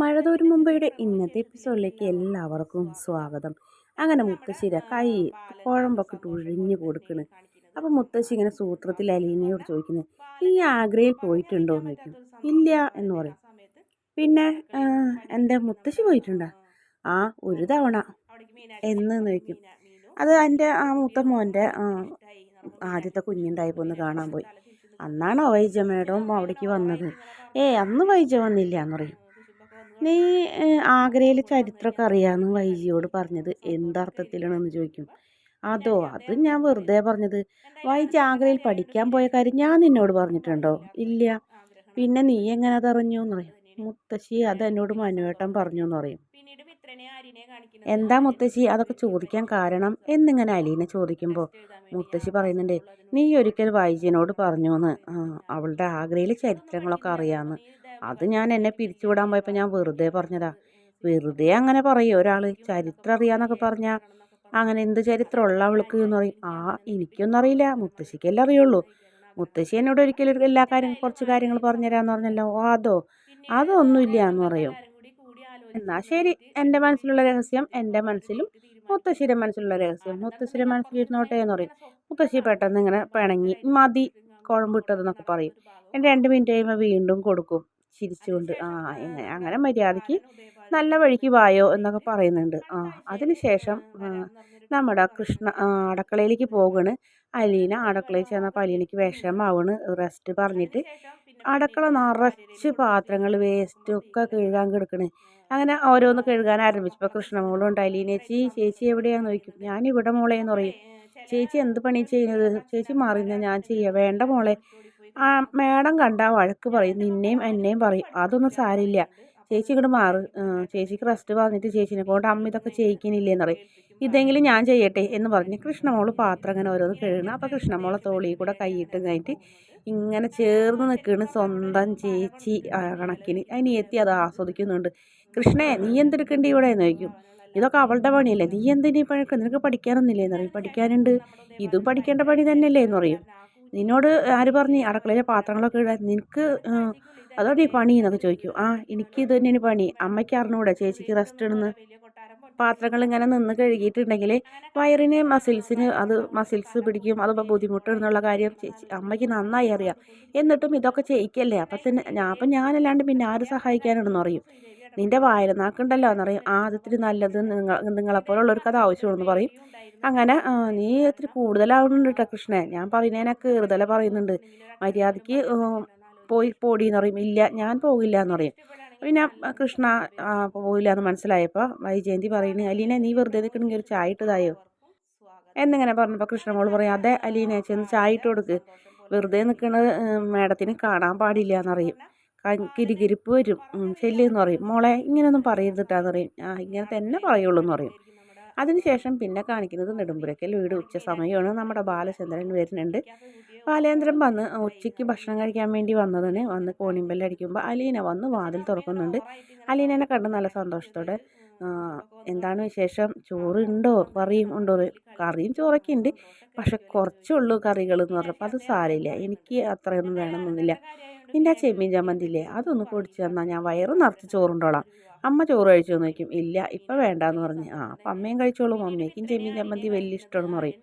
മഴതോരും മുംബൈയുടെ ഇന്നത്തെ എപ്പിസോഡിലേക്ക് എല്ലാവർക്കും സ്വാഗതം. അങ്ങനെ മുത്തശ്ശിര കൈ കുഴമ്പൊക്കെ തുഴിഞ്ഞു കൊടുക്കണ്. അപ്പം മുത്തശ്ശി ഇങ്ങനെ സൂത്രത്തിൽ അലീനയോട് ചോദിക്കുന്നത് ഈ ആഗ്രയിൽ പോയിട്ടുണ്ടോ? എന്ന് ചോദിക്കും. ഇല്ല എന്ന് പറയും. പിന്നെ എന്റെ മുത്തശ്ശി പോയിട്ടുണ്ടോ? ആ ഒരു തവണ എന്ന് ചോദിക്കും. അത് എന്റെ ആ മൂത്ത മോന്റെ ആദ്യത്തെ കുഞ്ഞുണ്ടായി പോന്ന് കാണാൻ പോയി. അന്നാണ് വൈജ മേഡവും അവിടേക്ക് വന്നത്. ഏ അന്ന് വൈജ വന്നില്ല എന്ന് പറയും. നീ ആഗ്രയിലെ ചരിത്രമൊക്കെ അറിയാമെന്ന് വൈജിയോട് പറഞ്ഞത് എന്തർത്ഥത്തിലാണെന്ന് ചോദിക്കും. അതോ അത് ഞാൻ വെറുതെ പറഞ്ഞത്. വൈജി ആഗ്രയിൽ പഠിക്കാൻ പോയ കാര്യം ഞാൻ നിന്നോട് പറഞ്ഞിട്ടുണ്ടോ? ഇല്ല. പിന്നെ നീ എങ്ങനെ അതറിഞ്ഞു എന്ന് പറയും മുത്തശ്ശി അത് എന്നോട് മനുവേട്ടൻ പറഞ്ഞു എന്ന് പറയും എന്താ മുത്തശ്ശി അതൊക്കെ ചോദിക്കാൻ കാരണം എന്നിങ്ങനെ അലീനെ ചോദിക്കുമ്പോൾ മുത്തശ്ശി പറയുന്നുണ്ട് നീ ഒരിക്കൽ വൈജിനോട് പറഞ്ഞു എന്ന് അവളുടെ ആഗ്രയിലെ ചരിത്രങ്ങളൊക്കെ അറിയാമെന്ന് അത് ഞാൻ എന്നെ പിരിച്ചുവിടാൻ പോയപ്പോൾ ഞാൻ വെറുതെ പറഞ്ഞതാ വെറുതെ അങ്ങനെ പറയും ഒരാൾ ചരിത്രം അറിയാന്നൊക്കെ പറഞ്ഞാൽ അങ്ങനെ എന്ത് ചരിത്രമുള്ള അവൾക്ക് എന്ന് പറയും ആ എനിക്കൊന്നും അറിയില്ല മുത്തശ്ശിക്കല്ലേ അറിയുള്ളൂ മുത്തശ്ശി എന്നോട് ഒരിക്കലും എല്ലാ കാര്യങ്ങളും കുറച്ച് കാര്യങ്ങൾ പറഞ്ഞുതരാന്ന് പറഞ്ഞല്ലോ ഓ അതോ അതൊന്നുമില്ല എന്ന് പറയും എന്നാ ശരി. എന്റെ മനസ്സിലുള്ള രഹസ്യം എന്റെ മനസ്സിലും മുത്തശ്ശിയുടെ മനസ്സിലുള്ള രഹസ്യം മുത്തശ്ശിയുടെ മനസ്സിലിരുന്നോട്ടെ എന്ന് പറയും. മുത്തശ്ശി പെട്ടെന്ന് ഇങ്ങനെ പിണങ്ങി മതി കുഴമ്പിട്ടതെന്നൊക്കെ പറയും. എന്റെ രണ്ട് മിനിറ്റ് കഴിയുമ്പോൾ വീണ്ടും കൊടുക്കും. ചിരിച്ചുകൊണ്ട് ആ എങ്ങനെ അങ്ങനെ മര്യാദയ്ക്ക് നല്ല വഴിക്ക് വായോ എന്നൊക്കെ പറയുന്നുണ്ട്. ആ അതിനുശേഷം നമ്മുടെ കൃഷ്ണ അടക്കളയിലേക്ക് പോകണ്. അലീന അടക്കളയിൽ ചെന്നപ്പോൾ അലീനയ്ക്ക് വിഷമാവണ്. റെസ്റ്റ് പറഞ്ഞിട്ട് അടക്കള നിറച്ച് പാത്രങ്ങൾ വേസ്റ്റൊക്കെ കഴുകാൻ കിടക്കണ്. അങ്ങനെ ഓരോന്ന് കഴുകാൻ ആരംഭിച്ചപ്പോൾ കൃഷ്ണമോളും ഉണ്ട് അലീനേച്ചി ചേച്ചി എവിടെയാന്ന് ചോദിക്കും? ഇവിടെ മോളേന്ന് പറയും. ചേച്ചി എന്ത് പണി ചെയ്യുന്നത്? ചേച്ചി മാറിയില്ല ഞാൻ ചെയ്യാം. വേണ്ട മോളെ. ആ മേഡം കണ്ട വഴക്ക് പറയും. നിന്നെയും എന്നെയും പറയും. അതൊന്നും സാരില്ല ചേച്ചി ഇങ്ങോട്ട് മാറ്. ചേച്ചിക്ക് റെസ്റ്റ് പറഞ്ഞിട്ട് ചേച്ചിനെ കൊണ്ട് അമ്മ ഇതൊക്കെ ചെയ്യിക്കുന്നില്ലേന്ന് പറയും. ഇതെങ്കിലും ഞാൻ ചെയ്യട്ടെ എന്ന് പറഞ്ഞ് കൃഷ്ണമോൾ പാത്രം അങ്ങനെ ഓരോന്ന് കഴുകണം. അപ്പോൾ കൃഷ്ണമോളെ തോളി കൂടെ കൈയിട്ട് കഴിഞ്ഞിട്ട് ഇങ്ങനെ ചേർന്ന് നിൽക്കണ് സ്വന്തം ചേച്ചി കണക്കിന്. അതിനെത്തി അത് ആസ്വദിക്കുന്നുണ്ട്. കൃഷ്ണേ നീ എന്തെടുക്കേണ്ടി ഇവിടെ? എന്ന് ചോദിക്കും. ഇതൊക്കെ അവളുടെ പണിയല്ലേ? നീ എന്തിനീ പഴക്കം? നിനക്ക് പഠിക്കാനൊന്നുമില്ലേ? എന്ന് പറയും. പഠിക്കാനുണ്ട്. ഇതും പഠിക്കേണ്ട പണി തന്നെയല്ലേ? എന്ന് പറയും. നിന്നോട് ആര് പറഞ്ഞു? അടുക്കളയിലെ പാത്രങ്ങളൊക്കെ ഇടാൻ. നിനക്ക് അതോടെ പണി എന്നൊക്കെ ചോദിക്കും. ആ എനിക്ക് ഇത് തന്നെയാണ് പണി. അമ്മയ്ക്ക് അറിഞ്ഞൂടെ ചേച്ചിക്ക് റെസ്റ്റ് ഇടുന്ന്. പാത്രങ്ങൾ ഇങ്ങനെ നിന്ന് കഴുകിയിട്ടുണ്ടെങ്കിൽ വയറിന് മസിൽസിന് അത് മസിൽസ് പിടിക്കും. അത് ബുദ്ധിമുട്ടുന്നുള്ള കാര്യം ചേച്ചി അമ്മയ്ക്ക് നന്നായി അറിയാം. എന്നിട്ടും ഇതൊക്കെ ചെയ്യിക്കല്ലേ? അപ്പം തന്നെ അപ്പം ഞാനല്ലാണ്ട് പിന്നെ ആര് സഹായിക്കാനാണെന്ന് പറയും. നിന്റെ വായനനാക്കുണ്ടല്ലോ എന്നറിയും ആദ്യത്തിന് നല്ലത്. നിങ്ങൾ നിങ്ങളെപ്പോലുള്ളവർക്ക് അത് ആവശ്യമുള്ളൂ പറയും. അങ്ങനെ നീ ഇത്തിരി കൂടുതലാവുന്നുണ്ട് കേട്ടോ കൃഷ്ണേ. ഞാൻ പറയുന്നതിനൊക്കെ കീറുതല പറയുന്നുണ്ട്. മര്യാദയ്ക്ക് പോയി പോടി എന്ന് പറയും. ഇല്ല ഞാൻ പോകില്ല എന്ന് പറയും. പിന്നെ കൃഷ്ണ പോകില്ല എന്ന് മനസ്സിലായപ്പോൾ വൈജയന്തി പറയുന്നു അലീന നീ വെറുതെ നിൽക്കണമെങ്കിൽ ഒരു ചായ ഇട്ടതായോ എന്നിങ്ങനെ പറഞ്ഞപ്പോൾ കൃഷ്ണമോൾ പറയും അതെ അലീന ചെന്ന് ചായ ഇട്ട് കൊടുക്ക്. വെറുതെ നിൽക്കുന്നത് മേഡത്തിന് കാണാൻ പാടില്ല എന്നറിയും കിരികിരിപ്പ് വരും. ശല്യമെന്ന് പറയും. മോളെ ഇങ്ങനെയൊന്നും പറയരുതിട്ടാന്ന് പറയും. ആ ഇങ്ങനെ തന്നെ പറയുള്ളൂ എന്ന് പറയും അതിനുശേഷം പിന്നെ കാണിക്കുന്നത് നെടുമ്പുരക്കൽ വീട്. ഉച്ച സമയമാണ് നമ്മുടെ ബാലചന്ദ്രൻ വരുന്നുണ്ട്. ബാലേന്ദ്രൻ വന്ന് ഉച്ചയ്ക്ക് ഭക്ഷണം കഴിക്കാൻ വേണ്ടി വന്നതിന് വന്ന് കോണിമ്പല്ലടിക്കുമ്പോൾ അലീന വന്ന് വാതിൽ തുറക്കുന്നുണ്ട്. അലീനനെ കണ്ട് നല്ല സന്തോഷത്തോടെ എന്താണ് വിശേഷം? ചോറ് ഉണ്ടോ? കറിയും ഉണ്ടോ കറിയും ചോറൊക്കെ ഉണ്ട് പക്ഷെ കുറച്ചുള്ളൂ കറികൾ എന്ന് പറഞ്ഞപ്പോൾ അത് സാരമില്ല. എനിക്ക് അത്രയൊന്നും വേണമെന്നൊന്നുമില്ല നിന്റെ ആ ചെമ്മീൻ ചമ്മന്തില്ലേ? അതൊന്ന് പൊടിച്ചു തന്നാൽ ഞാൻ വയറ് നിറച്ച് ചോറുണ്ടോളാം. അമ്മ ചോറ് കഴിച്ചോ നോക്കും ഇല്ല ഇപ്പം വേണ്ടാന്ന് പറഞ്ഞ്. ആ അപ്പം അമ്മയും കഴിച്ചോളും. അമ്മയ്ക്കും ചെമ്മീൻ ചമ്മന്തി വലിയ ഇഷ്ടമാണെന്ന് പറയും.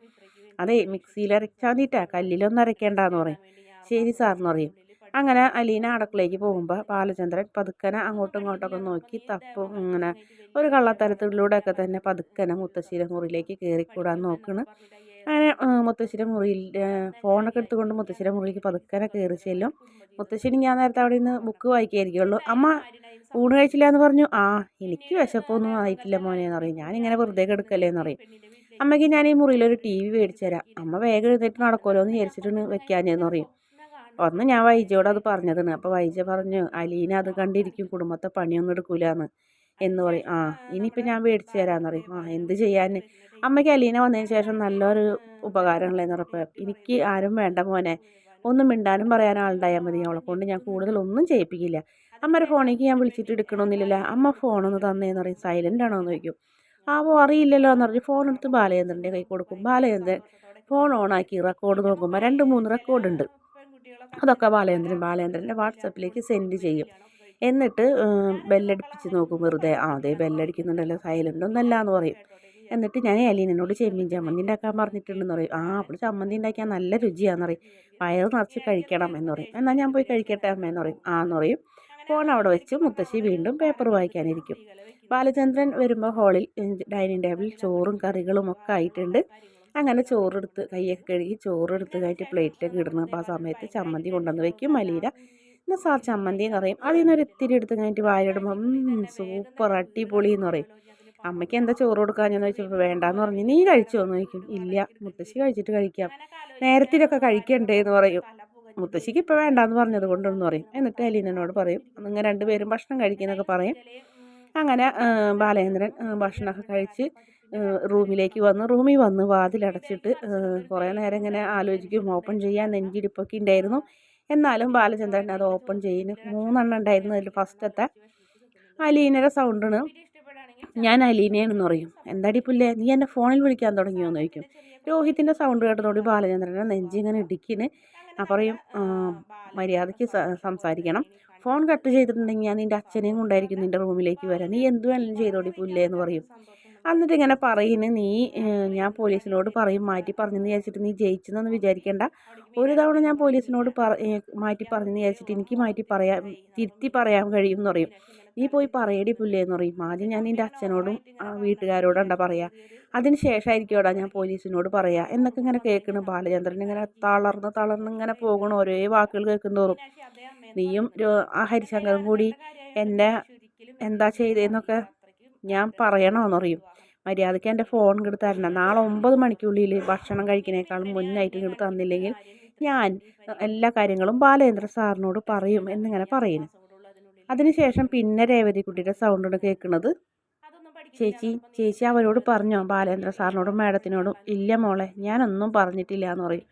അതെ മിക്സിയിൽ അരച്ചാൽ നീട്ടാ കല്ലിലൊന്നും അരയ്ക്കേണ്ടെന്ന് പറയും. ശരി സാറെന്ന് പറയും. അങ്ങനെ അലീന അടക്കളയ്ക്ക് പോകുമ്പോൾ ബാലചന്ദ്രൻ പതുക്കനെ അങ്ങോട്ടും ഇങ്ങോട്ടൊക്കെ നോക്കി തപ്പും ഇങ്ങനെ ഒരു കള്ളത്തരത്തിലൂടെയൊക്കെ തന്നെ പതുക്കനെ മുത്തശ്ശീരമുറിയിലേക്ക് കയറിക്കൂടാൻ നോക്കണ്. അങ്ങനെ മുത്തശ്ശിയുടെ മുറിയിൽ ഫോണൊക്കെ എടുത്തുകൊണ്ട് മുത്തശ്ശിയുടെ മുറിയിലേക്ക് പതുക്കനെ കയറി ചെല്ലും. മുത്തശ്ശിനി ഞാൻ നേരത്തെ അവിടെ നിന്ന് ബുക്ക് വായിക്കായിരിക്കുള്ളൂ. അമ്മ ഊണ് കഴിച്ചില്ല എന്ന് പറഞ്ഞു. ആ എനിക്ക് വിശപ്പൊന്നും ആയിട്ടില്ല മോനെ എന്ന് പറയും. ഞാനിങ്ങനെ വെറുതെ കിടക്കല്ലേ എന്ന് പറയും. അമ്മയ്ക്ക് ഞാൻ ഈ മുറിയിലൊരു ടി വി മേടിച്ചു തരാം അമ്മ വേഗം എഴുന്നേറ്റ് നടക്കുമല്ലോ എന്ന് വിചാരിച്ചിട്ട് വെക്കാഞ്ഞെന്ന് പറയും. ഒന്ന് ഞാൻ വൈജയോട് അത് പറഞ്ഞതാണ്. അപ്പോൾ വൈജ പറഞ്ഞു അലീന അത് കണ്ടിരിക്കും. കുടുംബത്തെ പണിയൊന്നും എടുക്കൂലെന്ന്. എന്ന് പറയും. ആ ഇനിയിപ്പോൾ ഞാൻ മേടിച്ചു തരാമെന്ന് പറയും. ആ എന്ത് ചെയ്യാൻ? അമ്മയ്ക്ക് അലീന വന്നതിന് ശേഷം നല്ലൊരു ഉപകാരമുള്ളതെന്ന് ഉറപ്പ്. എനിക്ക് ആരും വേണ്ട മോനെ. ഒന്നും മിണ്ടാനും പറയാനും ആളുണ്ടായാൽ മതി. അവളെ കൊണ്ട് ഞാൻ കൂടുതൽ ഒന്നും ചെയ്യിപ്പിക്കില്ല. അമ്മയുടെ ഫോണിലേക്ക് ഞാൻ വിളിച്ചിട്ട് എടുക്കണമെന്നില്ലല്ലോ അമ്മ ഫോണൊന്ന് തന്നേന്ന് പറയും. സൈലന്റ് ആണോ എന്ന് ചോദിക്കും. ആവോ അറിയില്ലല്ലോ എന്ന് പറഞ്ഞ് ഫോൺ എടുത്ത് ബാലചന്ദ്രന്റെ കൈ കൊടുക്കും. ബാലചന്ദ്രൻ ഫോൺ ഓണാക്കി റെക്കോർഡ് നോക്കുമ്പോൾ രണ്ട് മൂന്ന് റെക്കോർഡ് ഉണ്ട് അതൊക്കെ ബാലചന്ദ്രൻ ബാലചന്ദ്രന്റെ വാട്സപ്പിലേക്ക് സെൻഡ് ചെയ്യും. എന്നിട്ട് ബെല്ലടിപ്പിച്ച് നോക്കും വെറുതെ. ആ അതെ ബെല്ലടിക്കുന്നുണ്ടല്ലോ. സൈലന്റ് ഒന്നല്ല എന്ന് പറയും. എന്നിട്ട് ഞാൻ അലീനോട് ചെമ്മീൻ ചമ്മന്തി ഉണ്ടാക്കാൻ പറഞ്ഞിട്ടുണ്ടെന്ന് പറയും. ആ അപ്പോൾ ചമ്മന്തി ഉണ്ടാക്കിയാൽ നല്ല രുചിയാണെന്ന് പറയും. വയറ് നിറച്ച് കഴിക്കണം എന്ന് പറയും. എന്നാൽ ഞാൻ പോയി കഴിക്കട്ടെ അമ്മ എന്ന് പറയും. ആ എന്ന് പറയും. ഫോൺ അവിടെ വെച്ച് മുത്തശ്ശി വീണ്ടും പേപ്പർ വായിക്കാനിരിക്കും. ബാലചന്ദ്രൻ വരുമ്പോൾ ഹാളിൽ ഡൈനിങ് ടേബിളിൽ ചോറും കറികളും ഒക്കെ ആയിട്ടുണ്ട്. അങ്ങനെ ചോറെടുത്ത് കൈയൊക്കെ കഴുകി ചോറെടുത്ത് കഴിഞ്ഞിട്ട് പ്ലേറ്റിലേക്ക് ഇടുന്നു അപ്പോൾ ആ സമയത്ത് ചമ്മന്തി കൊണ്ടുവന്ന് വെക്കും. മലീര എന്നാൽ സാർ ചമ്മന്തി എന്ന് പറയും അതിൽ നിന്നൊരു ഇത്തിരി എടുത്ത് കഴിഞ്ഞിട്ട് വായിലിടുമ്പോൾ സൂപ്പർ അടിപൊളി എന്ന് പറയും. അമ്മയ്ക്ക് എന്താ ചോറ് കൊടുക്കാഞ്ഞെന്ന് ചോദിച്ചപ്പോൾ വേണ്ടാന്ന് പറഞ്ഞു. നീ കഴിച്ചോ? എന്ന് ചോദിക്കും. ഇല്ല മുത്തശ്ശി കഴിച്ചിട്ട് കഴിക്കാം. നേരത്തിലൊക്കെ കഴിക്കണ്ടേ എന്ന് പറയും. മുത്തശ്ശിക്ക് ഇപ്പോൾ വേണ്ടാന്ന് പറഞ്ഞത് കൊണ്ടെന്ന് പറയും. എന്നിട്ട് അലീനോട് പറയും. നിങ്ങൾ രണ്ടുപേരും ഭക്ഷണം കഴിക്കുന്നൊക്കെ പറയും. അങ്ങനെ ബാലേന്ദ്രൻ ഭക്ഷണമൊക്കെ കഴിച്ച് റൂമിലേക്ക് വന്ന് റൂമിൽ വന്ന് വാതിലടച്ചിട്ട് കുറേ നേരം ഇങ്ങനെ ആലോചിക്കും. ഓപ്പൺ ചെയ്യാൻ നെഞ്ചിടിപ്പൊക്കെ ഉണ്ടായിരുന്നു. എന്നാലും ബാലചന്ദ്രൻ അത് ഓപ്പൺ ചെയ്യുന്നു മൂന്നെണ്ണം ഉണ്ടായിരുന്നു. അതിൽ ഫസ്റ്റത്തെ അലീനയുടെ സൗണ്ടാണ് ഞാൻ അലീനയാണെന്ന് പറയും. എന്താടി പുല്ലേ? നീ എന്നെ ഫോണിൽ വിളിക്കാൻ തുടങ്ങിയോ? എന്ന് ചോദിക്കും. രോഹിത്തിന്റെ സൗണ്ട് കേട്ടതോടെ നെഞ്ചി നെഞ്ചിങ്ങനെ ഇടിക്കിന്. പറയും മര്യാദയ്ക്ക് സംസാരിക്കണം. ഫോൺ കട്ട് ചെയ്തിട്ടുണ്ടെങ്കിൽ ഞാൻ നിന്റെ അച്ഛനെയും കൊണ്ടായിരിക്കും നിന്റെ റൂമിലേക്ക് വരാൻ. നീ എന്ത് വേണമെങ്കിലും ചെയ്തോടി പുല്ലേ എന്ന് പറയും. എന്നിട്ട് ഇങ്ങനെ പറയുന്നു നീ ഞാൻ പോലീസിനോട് പറയും മാറ്റി പറഞ്ഞെന്ന് വിചാരിച്ചിട്ട് നീ ജയിച്ചെന്നൊന്ന് വിചാരിക്കേണ്ട. ഒരു തവണ ഞാൻ പോലീസിനോട് പറ മാറ്റി പറഞ്ഞെന്ന് വിചാരിച്ചിട്ട് എനിക്ക് മാറ്റി പറയാൻ തിരുത്തി പറയാൻ കഴിയും എന്ന് പറയും. നീ പോയി പറയടി പുല്ലേന്ന് പറയും. ആദ്യം ഞാൻ നിന്റെ അച്ഛനോടും വീട്ടുകാരോടും എന്താ പറയാ. അതിന് ശേഷമായിരിക്കുമോടാ ഞാൻ പോലീസിനോട് പറയാ. എന്നൊക്കെ ഇങ്ങനെ കേൾക്കണം ബാലചന്ദ്രൻ ഇങ്ങനെ തളർന്ന് തളർന്ന് ഇങ്ങനെ പോകണം ഓരോ വാക്കുകൾ കേൾക്കും നീയും ആ ഹരിശങ്കറും കൂടി എന്നെ എന്താ ചെയ്തതെന്നൊക്കെ ഞാൻ പറയണമെന്ന് പറയും. മര്യാദയ്ക്ക് എന്റെ ഫോൺ ഇങ്ങോട്ട് തരണം. നാളെ ഒമ്പത് മണിക്കുള്ളിൽ ഭക്ഷണം കഴിക്കുന്നേക്കാളും മുന്നായിട്ട് ഇങ്ങോട്ട് തന്നില്ലെങ്കിൽ ഞാൻ എല്ലാ കാര്യങ്ങളും ബാലേന്ദ്ര സാറിനോട് പറയും എന്നിങ്ങനെ പറയുന്നു അതിനുശേഷം പിന്നെ രേവതിക്കുട്ടിയുടെ സൗണ്ടാണ് കേൾക്കുന്നത് ചേച്ചി ചേച്ചി അവരോട് പറഞ്ഞോ? ബാലേന്ദ്ര സാറിനോടും മാഡത്തിനോടും ഇല്ല മോളെ ഞാനൊന്നും പറഞ്ഞിട്ടില്ല എന്ന് പറയും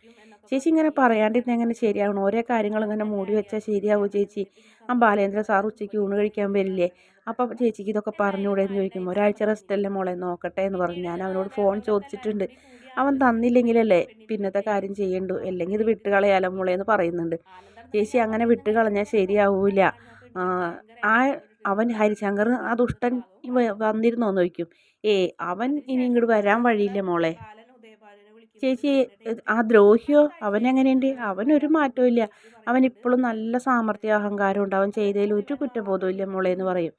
ചേച്ചി ഇങ്ങനെ പറയാണ്ടിരുന്ന എങ്ങനെ ശരിയാവണം? ഓരോ കാര്യങ്ങൾ ഇങ്ങനെ മൂടി വെച്ചാൽ ശരിയാവൂ ചേച്ചി? ആ ബാലേന്ദ്ര സാർ ഉച്ചയ്ക്ക് ഊണ് കഴിക്കാൻ വരില്ലേ? അപ്പം ചേച്ചിക്ക് ഇതൊക്കെ പറഞ്ഞുകൂടെ എന്ന് ചോദിക്കും ഒരാഴ്ച റെസ്റ്റ് അല്ലേ മോളെ? നോക്കട്ടെ എന്ന് പറഞ്ഞു. ഞാൻ അവനോട് ഫോൺ ചോദിച്ചിട്ടുണ്ട്. അവൻ തന്നില്ലെങ്കിലല്ലേ പിന്നത്തെ കാര്യം ചെയ്യണ്ടു? അല്ലെങ്കിൽ ഇത് വിട്ടുകളയാലോ മോളെ? എന്ന് പറയുന്നുണ്ട്. ചേച്ചി അങ്ങനെ വിട്ടുകളഞ്ഞാൽ ശരിയാവൂല. ആ അവൻ ഹരിശങ്കർ ആ ദുഷ്ടൻ വന്നിരുന്നോന്ന് ചോദിക്കും. ഏ അവൻ ഇനി ഇങ്ങോട്ട് വരാൻ വഴിയില്ല മോളെ? ചേച്ചി ആ ദ്രോഹിയോ അവൻ എങ്ങനെയുണ്ട്? അവനൊരു മാറ്റവും ഇല്ല. അവൻ ഇപ്പോഴും നല്ല സാമർഥ്യ അഹങ്കാരം ഉണ്ട്. അവൻ ചെയ്തതിൽ ഒരു കുറ്റബോധവും ഇല്ല മോളെ എന്ന് പറയും.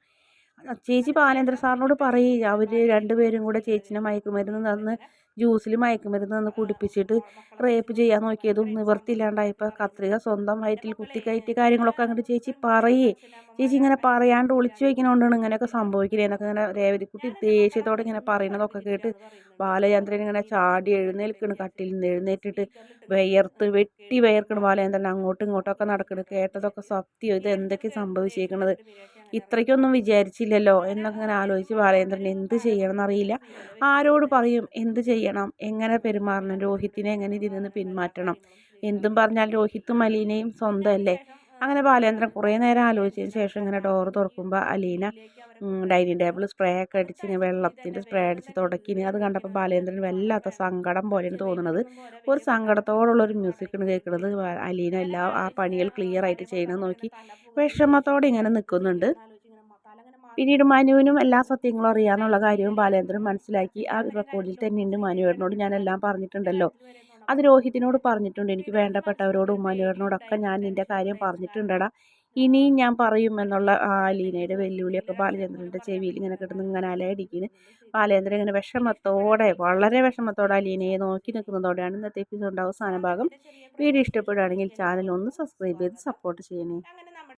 ചേച്ചി ബാലേന്ദ്ര സാറിനോട് പറയും. അവർ രണ്ടുപേരും കൂടെ ചേച്ചിനെ മയക്കുമരുന്ന് തന്ന് ജ്യൂസിൽ മയക്കുമരുന്ന് തന്ന് കുടിപ്പിച്ചിട്ട് റേപ്പ് ചെയ്യാൻ നോക്കിയതും നിവർത്തിയില്ലാണ്ടായപ്പോൾ കത്രിക സ്വന്തം വയറ്റിൽ കുത്തിക്കയറ്റിയ കാര്യങ്ങളൊക്കെ അങ്ങോട്ട് ചേച്ചി പറയേ. ചേച്ചി ഇങ്ങനെ പറയാണ്ട് ഒളിച്ചു വയ്ക്കണോണ്ടാണ് ഇങ്ങനെയൊക്കെ സംഭവിക്കുന്നത് എന്നൊക്കെ ഇങ്ങനെ രേവതിക്കുട്ടി ദേഷ്യത്തോടെ ഇങ്ങനെ പറയുന്നതൊക്കെ കേട്ട് ബാലചന്ദ്രൻ ഇങ്ങനെ ചാടി എഴുന്നേൽക്കണ് കട്ടിൽ നിന്ന് എഴുന്നേറ്റിട്ട് വിയർത്ത് വെട്ടി വിയർക്കണ് ബാലചന്ദ്രൻ. അങ്ങോട്ടും ഇങ്ങോട്ടൊക്കെ നടക്കണ്. കേട്ടതൊക്കെ സത്യം. ഇത് എന്തൊക്കെ സംഭവിച്ചേക്കണത്? ഇത്രയ്ക്കൊന്നും വിചാരിച്ചില്ലല്ലോ എന്നൊക്കെ ഇങ്ങനെ ആലോചിച്ച് ബാലചന്ദ്രൻ എന്ത് ചെയ്യണം എന്നറിയില്ല ആരോട് പറയും? എന്ത് ചെയ്യണം. എങ്ങനെ പെരുമാറണം? രോഹിത്തിനെ എങ്ങനെ ഇതിൽ നിന്ന് പിന്മാറ്റണം? എന്തും പറഞ്ഞാൽ രോഹിത്തും അലീനയും സ്വന്തമല്ലേ? അങ്ങനെ ബാലേന്ദ്രൻ കുറേ നേരം ആലോചിച്ചതിന് ശേഷം ഇങ്ങനെ ഡോർ തുറക്കുമ്പോൾ അലീന ഡൈനിങ് ടേബിൾ സ്പ്രേ ഒക്കെ അടിച്ച് ഇങ്ങനെ വെള്ളത്തിന്റെ സ്പ്രേ അടിച്ച് തുടക്കിന് അത് കണ്ടപ്പോൾ ബാലേന്ദ്രൻ വല്ലാത്ത സങ്കടം പോലെയാണ് തോന്നുന്നത്. ഒരു സങ്കടത്തോടുള്ള ഒരു മ്യൂസിക്കാണ് കേൾക്കുന്നത്. അലീന എല്ലാ ആ പണികൾ ക്ലിയർ ആയിട്ട് ചെയ്യണമെന്ന് നോക്കി വിഷമത്തോടെ ഇങ്ങനെ നിൽക്കുന്നുണ്ട്. പിന്നീട് മനുവിനും എല്ലാ സത്യങ്ങളും അറിയാമെന്നുള്ള കാര്യവും ബാലേന്ദ്രൻ മനസ്സിലാക്കി. ആ റെക്കോർഡിൽ തന്നെയുണ്ട് ഞാൻ എല്ലാം പറഞ്ഞിട്ടുണ്ടല്ലോ. അത് രോഹിതിനോട് പറഞ്ഞിട്ടുണ്ട്. എനിക്ക് വേണ്ടപ്പെട്ടവരോടും മനുവേടനോടൊക്കെ ഞാൻ നിന്റെ കാര്യം പറഞ്ഞിട്ടുണ്ടടാ. ഇനിയും ഞാൻ പറയും എന്നുള്ള ആ ലീനയുടെ വെല്ലുവിളിയൊക്കെ ബാലചന്ദ്രന്റെ ചെവിയിൽ ഇങ്ങനെ കിട്ടുന്ന ഇങ്ങനെ അലയടിക്കുന്നു ബാലചന്ദ്രൻ ഇങ്ങനെ വിഷമത്തോടെ വളരെ വിഷമത്തോടെ ആ ലീനയെ നോക്കി നിൽക്കുന്നതോടെയാണ് ഇന്നത്തെ എപ്പിസോഡിന്റെ അവസാന ഭാഗം. വീഡിയോ ഇഷ്ടപ്പെടുകയാണെങ്കിൽ ചാനൽ ഒന്ന് സബ്സ്ക്രൈബ് ചെയ്ത് സപ്പോർട്ട് ചെയ്യണേ.